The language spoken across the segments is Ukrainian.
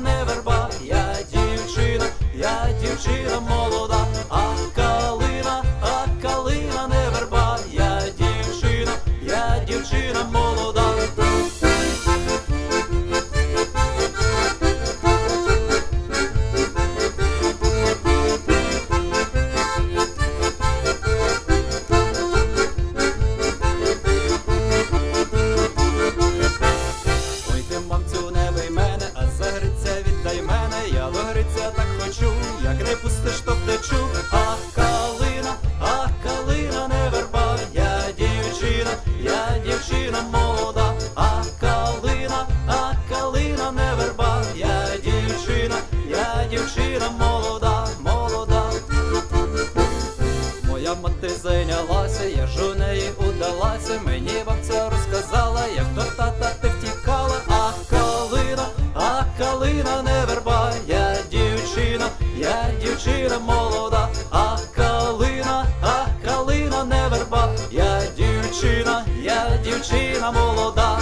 never не пустиш, то втечу. А калина, а калина не верба. Я дівчина, я дівчина молода. А калина, а калина не верба. Я дівчина, я дівчина молода, молода. Моя мати зайнялася, я ж у неї удалася, мені бабця розказала, як до верба, я дівчина, я дівчина молода.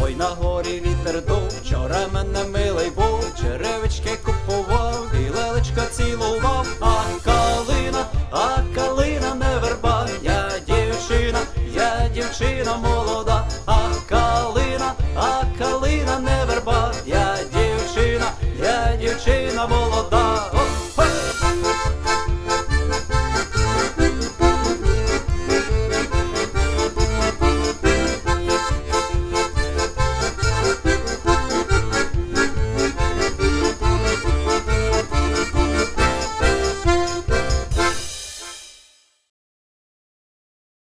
Ой, на горі вітер дув, вчора мене милий був, черевички купував, і лелечка цілував, а калина, а